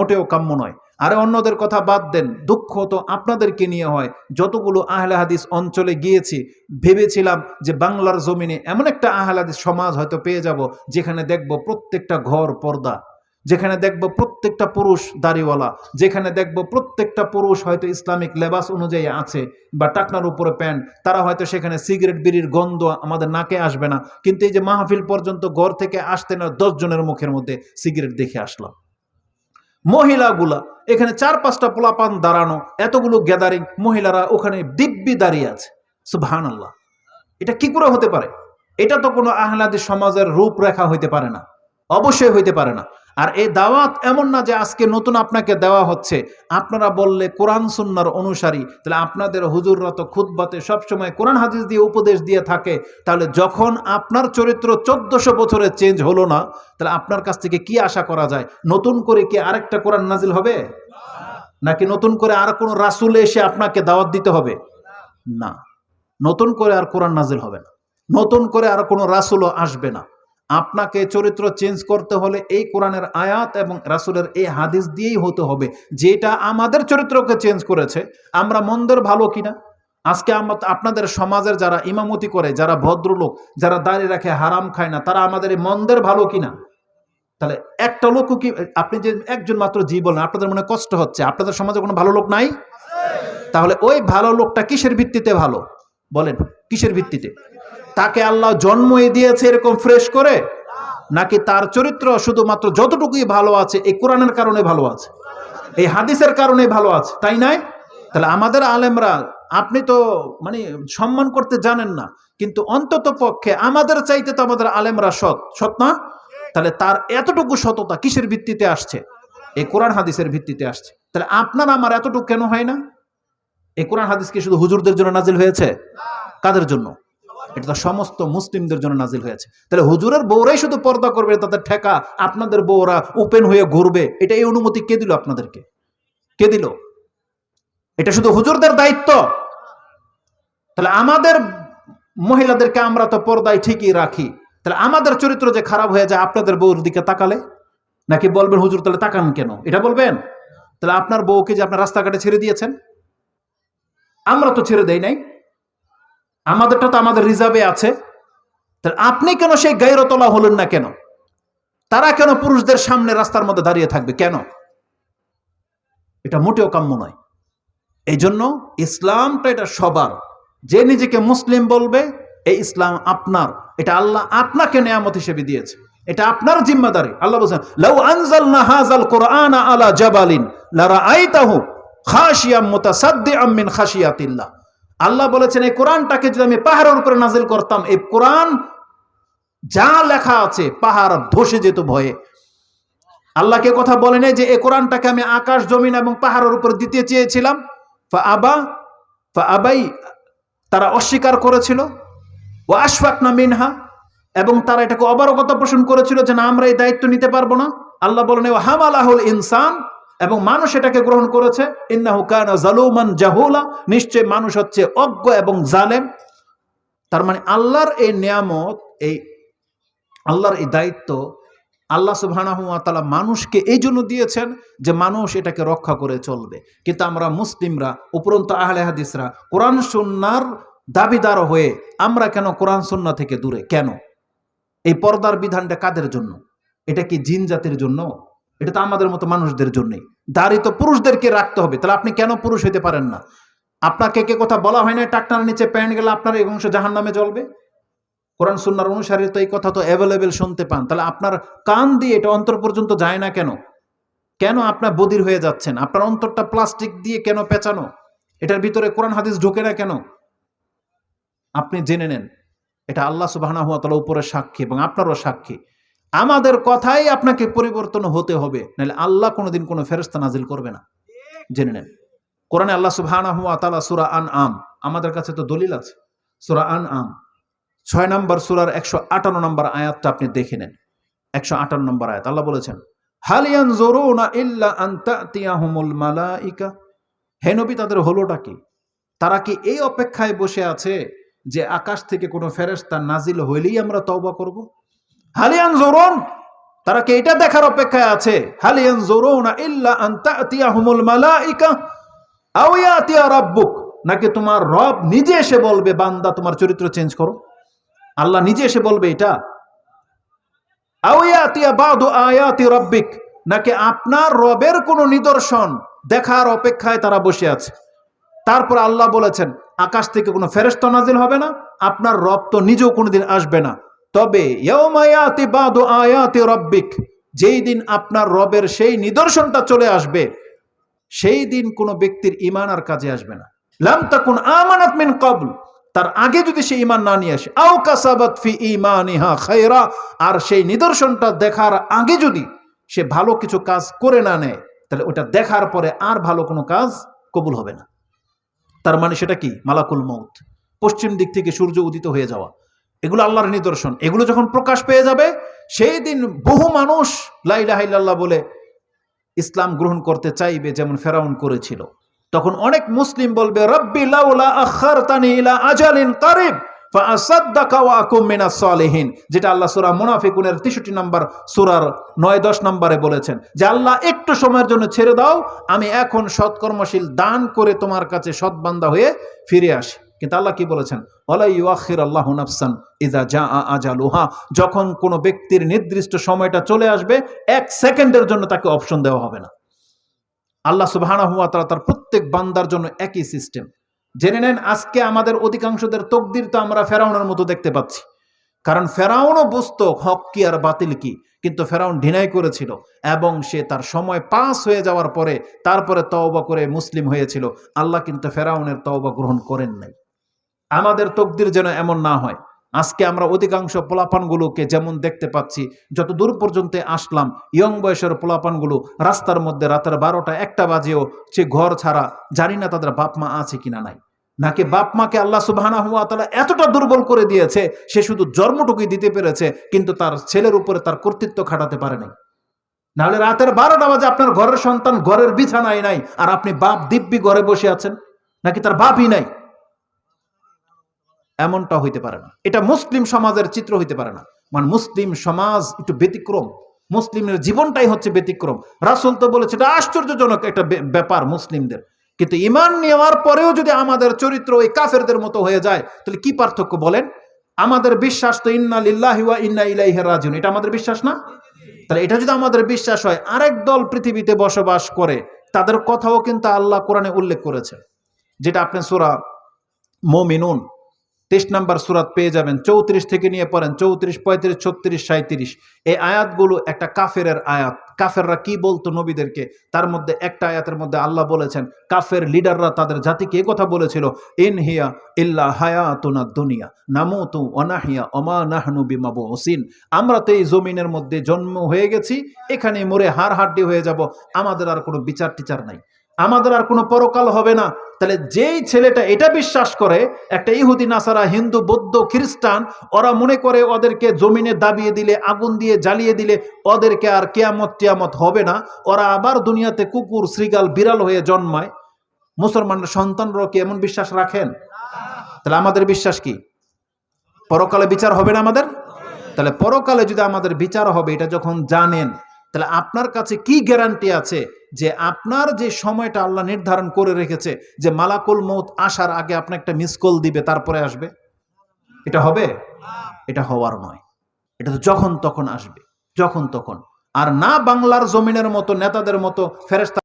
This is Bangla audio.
মোটেও কাম্য নয়। আরে অন্যদের কথা বাদ দেন, দুঃখ তো আপনাদেরকে নিয়ে হয়। যতগুলো আহলে হাদিস অঞ্চলে গিয়েছি, ভেবেছিলাম যে বাংলার জমিনে এমন একটা আহলে হাদিস সমাজ হয়তো পেয়ে যাব, যেখানে দেখব প্রত্যেকটা ঘর পর্দা, যেখানে দেখব প্রত্যেকটা পুরুষ দাড়িওয়ালা, যেখানে দেখব প্রত্যেকটা পুরুষ হয়তো ইসলামিক লেবাস অনুযায়ী আছে বা টাকনার উপরে প্যান্ট, তারা হয়তো সেখানে সিগারেট বিড়ির গন্ধ আমাদের নাকে আসবে না। কিন্তু এই যে মাহফিল পর্যন্ত ঘর থেকে আসতে না দশ জনের মুখের মধ্যে সিগারেট দেখে আসলাম। মহিলাগুলা, এখানে চার পাঁচটা পোলাপান দাঁড়ানো, এতগুলো গ্যাদারিং মহিলারা ওখানে দিব্যি দাঁড়িয়ে আছে। সুবহান আল্লাহ এটা কি করে হতে পারে? এটা তো কোনো আহলাদি সমাজের রূপরেখা হইতে পারে না। অবশ্যই হইতে পারে না। আর এই দাওয়াত এমন না যে আজকে নতুন আপনাকে দেওয়া হচ্ছে। আপনারা বললে কোরআন সুন্নার অনুসারী, তাহলে আপনাদের হুজুররা তো খুদ্বাতে সবসময় কোরআন হাদিস দিয়ে উপদেশ দিয়ে থাকে। তাহলে যখন আপনার চরিত্র চোদ্দশো বছরে চেঞ্জ হলো না, তাহলে আপনার কাছ থেকে কি আশা করা যায়? নতুন করে কি আরেকটা কোরআন নাজিল হবে? নাকি নতুন করে আর কোনো রাসুল এসে আপনাকে দাওয়াত দিতে হবে? না। নতুন করে আর কোরআন নাজিল হবে না। নতুন করে আর কোনো রাসুলও আসবে না। আপনাকে চরিত্র চেঞ্জ করতে হলে এই কোরআনের আয়াত এবং রাসুলের এই হাদিস দিয়েই হতে হবে। যেটা আমাদের চরিত্রকে চেঞ্জ করেছে, আমরা মন্দের ভালো কিনা? আজকে আপনাদের সমাজের যারা ইমামতি করে, যারা ভদ্রলোক, যারা দাঁড়িয়ে রাখে, হারাম খায় না, তারা আমাদের মন্দের ভালো কিনা? তাহলে একটা লোকও কি, আপনি যে একজন মাত্র জি বলেন, আপনাদের মনে কষ্ট হচ্ছে? আপনাদের সমাজে কোনো ভালো লোক নাই? তাহলে ওই ভালো লোকটা কিসের ভিত্তিতে ভালো? বলেন, কিসের ভিত্তিতে? তাকে আল্লাহ জন্মই দিয়েছে এরকম ফ্রেশ করে? নাকি তার চরিত্র শুধুমাত্র যতটুকুই ভালো আছে, এই কোরআনের কারণে ভালো আছে? এই হাদিসের কারণে ভালো আছে, তাই নাই? তাহলে আমাদের আলেমরা, আপনি তো মানে সম্মান করতে জানেন না, কিন্তু অন্তত পক্ষে আমাদের চাইতে তো আমাদের আলেমরা সৎ সৎ না? তাহলে তার এতটুকু সততা কিসের ভিত্তিতে আসছে? এই কোরআন হাদিসের ভিত্তিতে আসছে। তাহলে আপনার আমার এতটুকু কেন হয় না? এই কোরআন হাদিস কি শুধু হুজুরদের জন্য নাজিল হয়েছে? কাদের জন্য? এটা তো সমস্ত মুসলিমদের জন্য নাজিল হয়েছে। তাহলে হুজুরের বউরাই শুধু পর্দা করবে তাদের ঠেকা। আপনাদের বউরা ওপেন হয়ে ঘুরবে, এটা এই অনুমতি কে দিল আপনাদেরকে? কে দিল? এটা শুধু হুজুরদের দায়িত্ব। তাহলে আমাদের মহিলাদেরকে আমরা তো পর্দায় ঠিকই রাখি। তাহলে আমাদের চরিত্র যে খারাপ হয়ে যায়, আপনাদের বউর দিকে তাকালে? নাকি বলবেন, হুজুর, তাহলে তাকান কেন? এটা বলবেন? তাহলে আপনার বউকে যে আপনার রাস্তাঘাটে ছেড়ে দিয়েছেন? আমরা তো ছেড়ে দেই নাই। আমাদেরটা তো আমাদের রিজার্ভে আছে। আপনি কেন সেই গাইরতলা হলেন না কেন? তারা কেন পুরুষদের সামনে রাস্তার মধ্যে দাঁড়িয়ে থাকবে কেন? এটা মোটেও কাম্য নয়। এই জন্য ইসলামটা এটা সবার। যে নিজেকে মুসলিম বলবে, এই ইসলাম আপনার। এটা আল্লাহ আপনাকে নেয়ামত হিসেবে দিয়েছে। এটা আপনার জিম্মাদারি। আল্লাহ বলছেন, লাউ আনজালনা হাযাল কুরআনা আলা জাবালিন, লারাআইতাহু খাশিয়াম মুতাসাদ্দিআম মিন খাশিয়াতিল্লাহ। আল্লাহ বলেছেন, এই কোরআনটাকে যদি আমি পাহাড়ের উপরে নাজিল করতাম, এই কোরআন যা লেখা আছে, পাহাড় ধসে যেত ভয়ে। আল্লাহকে কথা বলে নাই যে, এই কোরআনটাকে আমি আকাশ, জমিন এবং পাহাড়ের উপর দিতে চেয়েছিলাম, ফা আবা, ফা আবাই, তারা অস্বীকার করেছিল ও আশফাক না মিনহা, এবং তারা এটাকে অবারগতা পোষণ করেছিল যে, না, আমরা এই দায়িত্ব নিতে পারব না। আল্লাহ বলেন ও হামালাহুল ইনসান এবং মানুষ এটাকে গ্রহণ করেছে জালুমান জাহুলা, নিশ্চয় মানুষ হচ্ছে অজ্ঞ এবং জালেম। তার মানে আল্লাহর এই নিয়ামত, এই আল্লাহর এই দায়িত্ব, আল্লাহ সুবহানাহু ওয়া তাআলা মানুষকে এই জন্য দিয়েছেন যে মানুষ এটাকে রক্ষা করে চলবে। কিন্তু আমরা মুসলিমরা, উপরন্ত আহলে হাদিসরা, কোরআন সুন্নার দাবিদার হয়ে আমরা কেন কোরআন সুন্না থেকে দূরে? কেন? এই পর্দার বিধানটা কাদের জন্য? এটা কি জিন জাতির জন্য? এটা তো আমাদের মতো মানুষদের জন্যই। দাড়ি তো পুরুষদেরকে রাখতে হবে, তাহলে আপনি কেন পুরুষ হইতে পারেন না? আপনাকে কে কথা বলা হয় না টাকনার নিচে প্যান্ট গেলে আপনার এই অংশ জাহান নামে জ্বলবে? কোরআন সুন্নার অনুসারে তো এই কথা তো অ্যাভেলেবেল শুনতে পান। তাহলে আপনার কান দিয়ে এটা অন্তর পর্যন্ত যায় না কেন? কেন আপনার বদির হয়ে যাচ্ছেন? আপনার অন্তরটা প্লাস্টিক দিয়ে কেন পেঁচানো? এটার ভিতরে কোরআন হাদিস ঢোকে না কেন? আপনি জেনে নেন, এটা আল্লাহ সুবাহানা হুয়া তালা উপরে সাক্ষী এবং আপনারও সাক্ষী। আমাদের কথাই আপনাকে পরিবর্তন হতে হবে। নাহলে আল্লাহ কোনোদিন কোনো ফেরস্তা নাজিল করবে না। জেনে নেন। কোরআনে আল্লাহ সুবাহানা হুয়া তালা সুরা আন আম আমাদের কাছে তো দলিল আছে। সুরা আন আম ছয় নম্বর সুরার একশো আটান্ন নম্বর আয়াতটা আপনি দেখে নেন। একশো আটান্ন নম্বর আয়াত, আল্লাহ বলেছেন হালিয়ান জোরোনা ইল্লা আন্তাতিয়াহুমুল মালাইকা? হে নবী, তাদের হলোটা কি? তারা কি এই অপেক্ষায় বসে আছে যে আকাশ থেকে কোনো ফেরেশতা নাজিল হইলেই আমরা তওবা করব? হালিয়ান জোরন তারা কি এটা দেখার অপেক্ষায় আছে? হালিয়ান জোরোনা ইল্লা আন্তা হুমুল মালাইকা আও ইয়াতিয়া রাব্বুক। নাকি তোমার রব নিজে এসে বলবে, বান্দা, তোমার চরিত্র চেঞ্জ করো? আল্লাহ নিজে এসে বলবে এটা? আও ইয়াতিয়া বাদু আয়াতি রাব্বিক। নাকি আপনার রবের কোনো নিদর্শন দেখার অপেক্ষায় তারা বসে আছে? তারপর আল্লাহ বলেছেন, আকাশ থেকে কোনো ফেরেস্ত নাজিল হবে না, আপনার রব তো নিজেও কোনোদিন আসবে না। তবে আয়াতি রব্বিক, যেই দিন আপনার রবের সেই নিদর্শনটা চলে আসবে, সেই দিন কোনো ব্যক্তির ইমান আর কাজে আসবে না। লাম তাকুন আমানাত মিন কবল তার আগে যদি সে ইমান না নিয়ে আসে, আও কাসাবাত ফি ইমানিহা খায়রা, আর সেই নিদর্শনটা দেখার আগে যদি সে ভালো কিছু কাজ করে না নেয়, তাহলে ওটা দেখার পরে আর ভালো কোনো কাজ কবুল হবে না। তার মানে সেটা কি? মালাকুল মৌত পশ্চিম দিক থেকে সূর্য উদিত হয়ে যাওয়া। এগুলো আল্লাহর নিদর্শন। এগুলো যখন প্রকাশ পেয়ে যাবে, সেই দিন বহু মানুষ লাইলাহাইল্লাহ বলে ইসলাম গ্রহণ করতে চাইবে, যেমন ফেরাউন করেছিল। তখন অনেক মুসলিম বলবে, রব্বি লাউলা যেটা আল্লাহ সূরা মুনাফিকুনের 63 নম্বর সূরার নয় দশ নম্বরে বলেছেন, যে আল্লাহ একটু সময়ের জন্য ছেড়ে দাও, আমি এখন সৎকর্মশীল দান করে তোমার কাছে সৎ বান্দা হয়ে ফিরে আসি। কিন্তু আল্লাহ কি বলেছেন? নাফসান ইজা জা আজালুহা যখন কোনো ব্যক্তির নির্দিষ্ট সময়টা চলে আসবে, এক সেকেন্ডের জন্য তাকে অপশন দেওয়া হবে না। আল্লাহ সুবহানাহু ওয়া তাআলা তার প্রত্যেক বান্দার জন্য একই সিস্টেম। জেনে নেন, আজকে আমাদের অধিকাংশদের তকদির তো আমরা ফেরাউনের মতো দেখতে পাচ্ছি। কারণ ফেরাউনও বুঝতো হক কি আর বাতিল কি, কিন্তু ফেরাউন ঢিনাই করেছিল এবং সে তার সময় পাস হয়ে যাওয়ার পরে তারপরে তওবা করে মুসলিম হয়েছিল। আল্লাহ কিন্তু ফেরাউনের তওবা গ্রহণ করেন নাই। আমাদের তকদির যেন এমন না হয়। আজকে আমরা অধিকাংশ পোলাপানগুলোকে যেমন দেখতে পাচ্ছি, যত দূর পর্যন্ত আসলাম ইয়ং বয়সের পোলাপানগুলো রাস্তার মধ্যে রাতের বারোটা, একটা বাজেও সে ঘর ছাড়া জানি না তাদের বাপ মা আছে কিনা নাই। নাকি বাপ মাকে আল্লাহ সুবাহানা হুয়া তালা এতটা দুর্বল করে দিয়েছে, সে শুধু জন্মটুকুই দিতে পেরেছে, কিন্তু তার ছেলের উপরে তার কর্তৃত্ব খাটাতে পারে নাই। নাহলে রাতের বারোটা বাজে আপনার ঘরের সন্তান ঘরের বিছানায় নাই, আর আপনি বাপ দিব্যি ঘরে বসে আছেন? নাকি তার বাপই নাই? এমনটা হইতে পারে না। এটা মুসলিম সমাজের চিত্র হইতে পারে না। মানে মুসলিম সমাজ একটু ব্যতিক্রম। মুসলিমের জীবনটাই হচ্ছে ব্যতিক্রম। রাসুল তো বলেছে, এটা আশ্চর্যজনক একটা ব্যাপার মুসলিমদের। কিন্তু ইমান নেওয়ার পরেও যদি আমাদের চরিত্র ওই কাফেরদের মতো হয়ে যায়, তাহলে কি পার্থক্য বলেন? আমাদের বিশ্বাস তো ইন্না লিল্লাহি ওয়া ইন্না ইলাইহি রাজিউন। এটা আমাদের বিশ্বাস না? তাহলে এটা যদি আমাদের বিশ্বাস হয়, আরেক দল পৃথিবীতে বসবাস করে, তাদের কথাও কিন্তু আল্লাহ কোরআনে উল্লেখ করেছে যেটা আপনি সূরা মুমিনুন তেইশ নাম্বার সুরাত পেয়ে যাবেন। চৌত্রিশ থেকে নিয়ে পড়েন, চৌত্রিশ, পঁয়ত্রিশ, ছত্রিশ সাঁত্রিশ এই আয়াতগুলো একটা কাফের আয়াত। কাফেররা কি বলতো নবীদেরকে? তার মধ্যে একটা আয়াতের মধ্যে আল্লাহ বলেছেন, কাফের লিডাররা তাদের জাতিকে এ কথা বলেছিল, ইন হিয়া ইল্লা হায়াতুনা দুনিয়া, নামুতু অনাহিয়া অমা নাহনু বিমাবু ওসিন আমরা তো এই জমিনের মধ্যে জন্ম হয়ে গেছি এখানে মরে হাড় হাড্ডি হয়ে যাব। আমাদের আর কোনো বিচার টিচার নাই। আমাদের আর কোনো পরকাল হবে না। তাহলে যেই ছেলেটা এটা বিশ্বাস করে, একটা ইহুদি, নাসারা, হিন্দু, বৌদ্ধ, খ্রিস্টান, ওরা মনে করে ওদেরকে জমিনে দাবিয়ে দিলে, আগুন দিয়ে জ্বালিয়ে দিলে, ওদেরকে আর কেয়ামত টিয়ামত হবে না। ওরা আবার দুনিয়াতে কুকুর শ্রীগাল বিড়াল হয়ে জন্মায়। মুসলমানের সন্তানরাও কি এমন বিশ্বাস রাখেন? তাহলে আমাদের বিশ্বাস কি? পরকালে বিচার হবে না আমাদের? তাহলে পরকালে যদি আমাদের বিচার হবে, এটা যখন জানেন তাহলে আপনার কাছে কি গ্যারান্টি আছে যে আপনার যে সময়টা আল্লাহ নির্ধারণ করে রেখেছে যে মালাকুল মৌত আসার আগে আপনি একটা মিস কল দিবে, তারপরে আসবে? এটা হবে? এটা হওয়ার নয়। এটা তো যখন তখন আসবে, যখন তখন। আর না বাংলার জমিনের মতো, নেতাদের মতো ফেরেস্তা